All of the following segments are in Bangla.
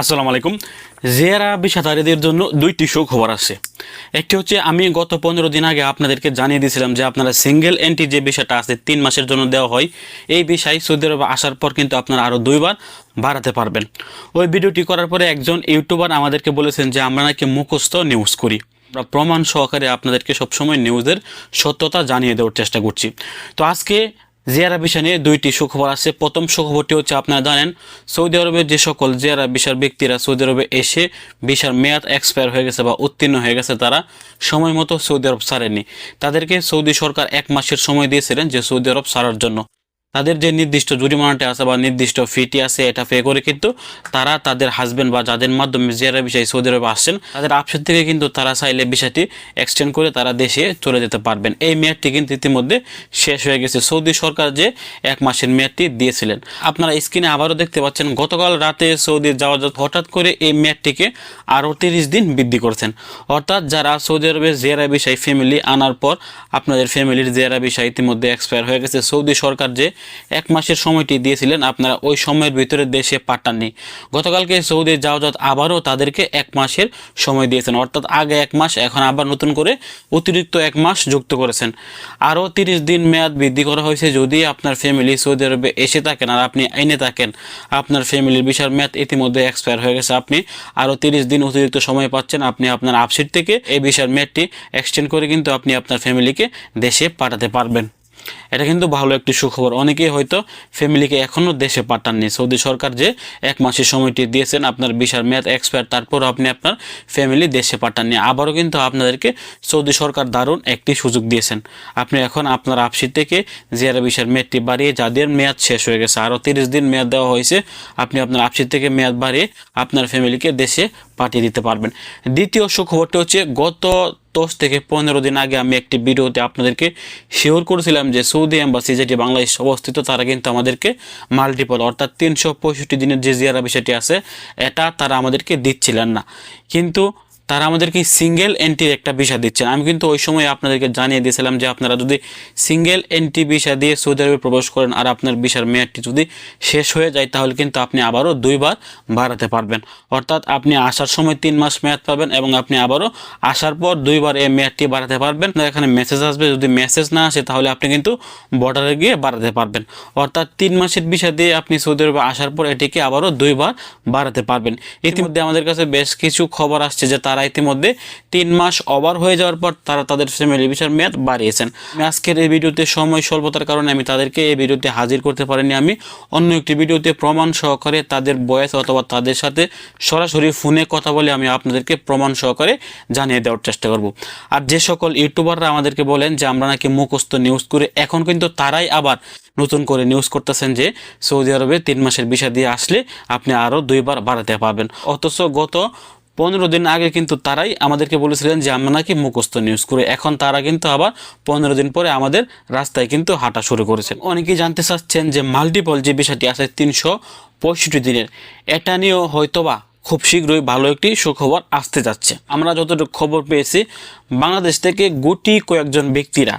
আসসালামু আলাইকুম। জেরা বিষাদারীদের জন্য দুইটি সুখবর আছে। একটি হচ্ছে, আমি গত পনেরো দিন আগে আপনাদেরকে জানিয়ে দিয়েছিলাম যে আপনারা সিঙ্গেল এন্ট্রি যে বিষয়টা আছে, তিন মাসের জন্য দেওয়া হয়, এই বিষয় সৌদি আরবে আসার পর কিন্তু আপনারা আরও দুইবার বাড়াতে পারবেন। ওই ভিডিওটি করার পরে একজন ইউটিউবার আমাদেরকে বলেছেন যে, আমরা নাকি মুখস্থ নিউজ করি। আমরা প্রমাণ সহকারে আপনাদেরকে সবসময় নিউজের সত্যতা জানিয়ে দেওয়ার চেষ্টা করছি। তো আজকে জিয়ারা ভিসা নিয়ে দুইটি সুখবর আছে। প্রথম সুখবরটি হচ্ছে আপনারা জানেন, সৌদি আরবের যে সকল জিয়ারা ভিসার ব্যক্তিরা সৌদি আরবে এসে ভিসার মেয়াদ এক্সপায়ার হয়ে গেছে বা উত্তীর্ণ হয়ে গেছে, তারা সময় মতো সৌদি আরব ছাড়েনি তাদেরকে সৌদি সরকার এক মাসের সময় দিয়েছিলেন যে সৌদি আরব ছাড়ার জন্য। তাদের যে নির্দিষ্ট জরিমানাটা আছে বা নির্দিষ্ট ফিটি আছে, এটা পে করে কিন্তু তারা তাদের হাজবেন্ড বা যাদের মাধ্যমে জিয়ারা বিষয় সৌদি আরবে আসছেন, তাদের আপসের থেকে কিন্তু তারা চাইলে বিষয়টি এক্সটেন্ড করে তারা দেশে চলে যেতে পারবেন। এই মেয়াদটি কিন্তু ইতিমধ্যে শেষ হয়ে গেছে। সৌদি সরকার যে এক মাসের মেয়াদটি দিয়েছিলেন। আপনারা স্ক্রিনে আবারও দেখতে পাচ্ছেন, গতকাল রাতে সৌদি যাওয়া হঠাৎ করে এই মেয়াদটিকে আরও তিরিশ দিন বৃদ্ধি করছেন। অর্থাৎ যারা সৌদি আরবে জিয়ারা বিষয় ফ্যামিলি আনার পর আপনাদের ফ্যামিলির জিয়ারা বিষয় ইতিমধ্যে এক্সপায়ার হয়ে গেছে, সৌদি সরকার যে এক মাসের সময়টি দিয়েছিলেন আপনারা, ওই সময়ের ভিতরে দেশে পাঠাননি গতকালকে সৌদি যাওয়াজাত আবারও তাদেরকে এক মাসের সময় দিয়েছেন, অর্থাৎ আগে এক মাস, এখন আবার নতুন করে অতিরিক্ত এক মাস যুক্ত করেছেন। আরও তিরিশ দিন মেয়াদ বৃদ্ধি করা হয়েছে, যদি আপনার ফ্যামিলি সৌদি আরবে এসে থাকেন আর আপনি আইনে থাকেন, আপনার ফ্যামিলির বিশাল মেয়াদ ইতিমধ্যে এক্সপায়ার হয়ে গেছে। আপনি আরও তিরিশ দিন অতিরিক্ত সময় পাচ্ছেন, আপনি আপনার আপসিট থেকে এই বিশাল মেয়াদটি এক্সটেন্ড করে কিন্তু আপনি আপনার ফ্যামিলিকে দেশে পাঠাতে পারবেন। এটা কিন্তু ভালো একটি সুখবর। অনেকেই হয়তো ফ্যামিলিকে এখনও দেশে পাঠাননি সৌদি সরকার যে এক মাসের সময়টি দিয়েছেন আপনার বিশাল মেয়াদ এক্সপায়ার তারপরও আপনি আপনার ফ্যামিলি দেশে পাঠাননি আবারও কিন্তু আপনাদেরকে সৌদি সরকার দারুণ একটি সুযোগ দিয়েছেন। আপনি এখন আপনার আপসি থেকে জিয়ারা বিশাল মেয়াদটি বাড়িয়ে যাদের মেয়াদ শেষ হয়ে গেছে, আরও তিরিশ দিন মেয়াদ দেওয়া হয়েছে, আপনি আপনার আপসির থেকে মেয়াদ বাড়িয়ে আপনার ফ্যামিলিকে দেশে পাঠিয়ে দিতে পারবেন। দ্বিতীয় সুখবরটি হচ্ছে, গত দশ থেকে পনেরো দিন আগে আমি একটি ভিডিওতে আপনাদেরকে শেয়ার করেছিলাম যে সৌদি এম্বাসি, যেটি বাংলাদেশ অবস্থিত, তারা কিন্তু আমাদেরকে মাল্টিপল অর্থাৎ তিনশো পঁয়ষট্টি দিনের যে জিয়ারা বিষয়টি আছে, এটা তারা আমাদেরকে দিচ্ছিলেন না। কিন্তু তারা আমাদেরকে সিঙ্গেল এন্ট্রির একটা ভিসা দিচ্ছেন। আমি কিন্তু ওই সময় আপনাদেরকে জানিয়ে দিয়েছিলাম যে আপনারা যদি সিঙ্গেল এন্ট্রি ভিসা দিয়ে সৌদি আরবে প্রবেশ করেন আর আপনার ভিসার মেয়াদটি যদি শেষ হয়ে যায়, তাহলে কিন্তু আপনি আবারও দুইবার বাড়াতে পারবেন। অর্থাৎ আপনি আসার সময় তিন মাস মেয়াদ পাবেন এবং আপনি আবারও আসার পর দুইবার এই মেয়াদটি বাড়াতে পারবেন। এখানে মেসেজ আসবে, যদি মেসেজ না আসে, তাহলে আপনি কিন্তু বর্ডারে গিয়ে বাড়াতে পারবেন। অর্থাৎ তিন মাসের ভিসা দিয়ে আপনি সৌদি আরবে আসার পর এটিকে আবারও দুইবার বাড়াতে পারবেন। ইতিমধ্যে আমাদের কাছে বেশ কিছু খবর আসছে যে তারা ইতিমধ্যে তিন মাস ওভার হয়ে যাওয়ার পর তারা তাদের ফ্যামিলি ভিসার মেয়াদ বাড়িয়েছেন। আজকের এই ভিডিওতে সময় স্বল্পতার কারণে আমি তাদেরকে এই ভিডিওতে হাজির করতে পারিনি। আমি অন্য একটি ভিডিওতে প্রমাণ সহকারে তাদের বয়স অথবা তাদের সাথে সরাসরি ফোনে কথা বলে আমি আপনাদেরকে প্রমাণ সহকারে জানিয়ে দেওয়ার চেষ্টা করব। আর যে সকল ইউটিউবাররা আমাদেরকে বলেন যে, আমরা নাকি মুখস্থ নিউজ করে, এখন কিন্তু তারাই আবার নতুন করে নিউজ করতেছেন যে, সৌদি আরবে তিন মাসের ভিসা দিয়ে আসলে আপনি আরও দুইবার বাড়াতে পারবেন। অথচ গত পনেরো দিন আগে কিন্তু তারাই আমাদেরকে বলেছিলেন যে, আমরা নাকি মুখস্থ নিউজ করে। এখন তারা কিন্তু আবার পনেরো দিন পরে আমাদের রাস্তায় কিন্তু হাঁটা শুরু করেছেন। অনেকেই জানতে চাচ্ছেন যে মাল্টিপল যে বিষয়টি আছে, তিনশো পঁয়ষট্টি দিনের, এটা নিয়েও হয়তোবা খুব শীঘ্রই ভালো একটি সুখবর আসতে যাচ্ছে। আমরা যতটুকু খবর পেয়েছি, বাংলাদেশ থেকে গুটি কয়েকজন ব্যক্তিরা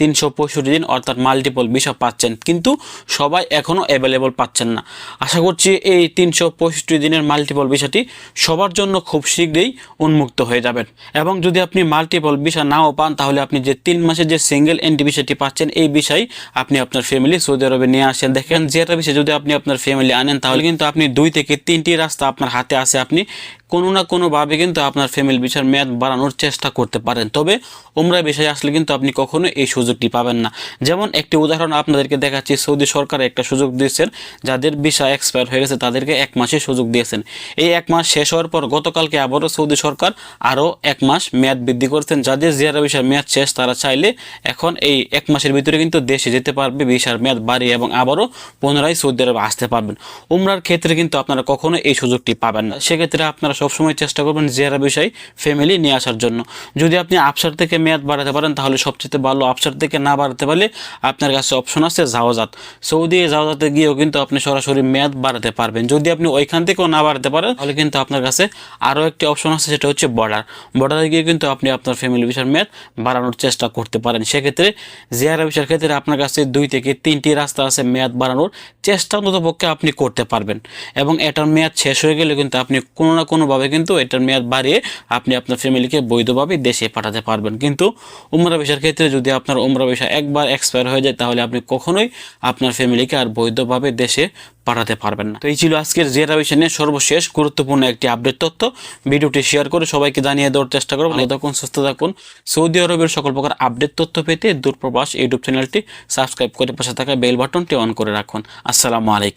তিনশো পঁয়ষট্টি দিন, অর্থাৎ মাল্টিপল বিষয় পাচ্ছেন। কিন্তু সবাই এখনও অ্যাভেলেবল পাচ্ছেন না। আশা করছি এই তিনশো পঁয়ষট্টি দিনের মাল্টিপল বিষয়টি সবার জন্য খুব শীঘ্রই উন্মুক্ত হয়ে যাবেন এবং যদি আপনি মাল্টিপল বিষয় নাও পান, তাহলে আপনি যে তিন মাসের যে সিঙ্গেল এন্ট্রি বিষয়টি পাচ্ছেন, এই বিষয় আপনি আপনার ফ্যামিলি সৌদি আরবে নিয়ে আসেন। দেখেন যেটা বিষয় যদি আপনি আপনার ফ্যামিলি আনেন, তাহলে কিন্তু আপনি দুই থেকে তিনটি রাস্তা আপনার হাতে আসে আপনি কোনো না কোনোভাবে কিন্তু আপনার ফ্যামিলি বিষয়ের মেয়াদ বাড়ানোর চেষ্টা করতে পারেন। তবে উমরা বিষয়ে আসলে কিন্তু আপনি কখনো এই সুযোগটি পাবেন না। যেমন একটি উদাহরণ আপনাদেরকে দেখাচ্ছি, সৌদি সরকার একটা সুযোগ দিয়েছেন, যাদের ভিসা এক্সপায়ার হয়ে গেছে, তাদেরকে এক মাসের সুযোগ দিয়েছেন। এই এক মাস শেষ হওয়ার পর গতকালকে আবারও সৌদি সরকার আরও এক মাস মেয়াদ বৃদ্ধি করেছেন। যাদের জিয়ারা ভিসার মেয়াদ শেষ, তারা চাইলে এখন এই এক মাসের ভিতরে কিন্তু দেশে যেতে পারবে ভিসার মেয়াদ বাড়িয়ে এবং আবারও পুনরায় সৌদি আরবে আসতে পারবেন। উমরার ক্ষেত্রে কিন্তু আপনারা কখনো এই সুযোগটি পাবেন না। সেক্ষেত্রে আপনারা সবসময় চেষ্টা করবেন জেরা বিষয় ফ্যামিলি নিয়ে আসার জন্য। যদি আপনি আফসার থেকে মেয়াদ বাড়াতে পারেন, তাহলে সবচেয়ে ভালো আফসার থেকে না বাড়াতে পারলে আপনার কাছে অপশন আছে জাওয়াজাত। সৌদি জাওয়াজাতে গিয়েও কিন্তু আপনি সরাসরি মেয়াদ বাড়াতে পারবেন। যদি আপনি ওইখান থেকেও না বাড়াতে পারেন, তাহলে কিন্তু আপনার কাছে আরও একটি অপশন আছে, সেটা হচ্ছে বর্ডার বর্ডারে গিয়ে কিন্তু আপনি আপনার ফ্যামিলি ভিসার মেয়াদ বাড়ানোর চেষ্টা করতে পারেন। সেক্ষেত্রে জিয়ারা ভিসার ক্ষেত্রে আপনার কাছে দুই থেকে তিনটি রাস্তা আছে মেয়াদ বাড়ানোর। চেষ্টা অন্তত পক্ষে আপনি করতে পারবেন। এবং এটার মেয়াদ শেষ হয়ে গেলে কিন্তু আপনি কোনো না কোনোভাবে কিন্তু এটার মেয়াদ বাড়িয়ে আপনি আপনার ফ্যামিলিকে বৈধভাবে দেশে পাঠাতে পারবেন। কিন্তু উমরা ভিসার ক্ষেত্রে যদি আপনার উমরা ভিসা একবার এক্সপায়ার হয়ে যায়, তাহলে আপনি কখনোই আপনার ফ্যামিলিকে আর বৈধভাবে দেশে পাঠাতে পারবেন না। তো এই ছিল আজকের জিয়ারা ভিসা নিয়ে সর্বশেষ গুরুত্বপূর্ণ একটি আপডেট তথ্য। ভিডিওটি শেয়ার করে সবাইকে জানিয়ে দেওয়ার চেষ্টা করুন ভালো থাকুন, সুস্থ থাকুন। সৌদি আরবের সকল প্রকার আপডেট তথ্য পেতে দূরপ্রবাস ইউটিউব চ্যানেলটি সাবস্ক্রাইব করে পাশে থাকা বেল বাটনটি অন করে রাখুন। আসসালামু আলাইকুম।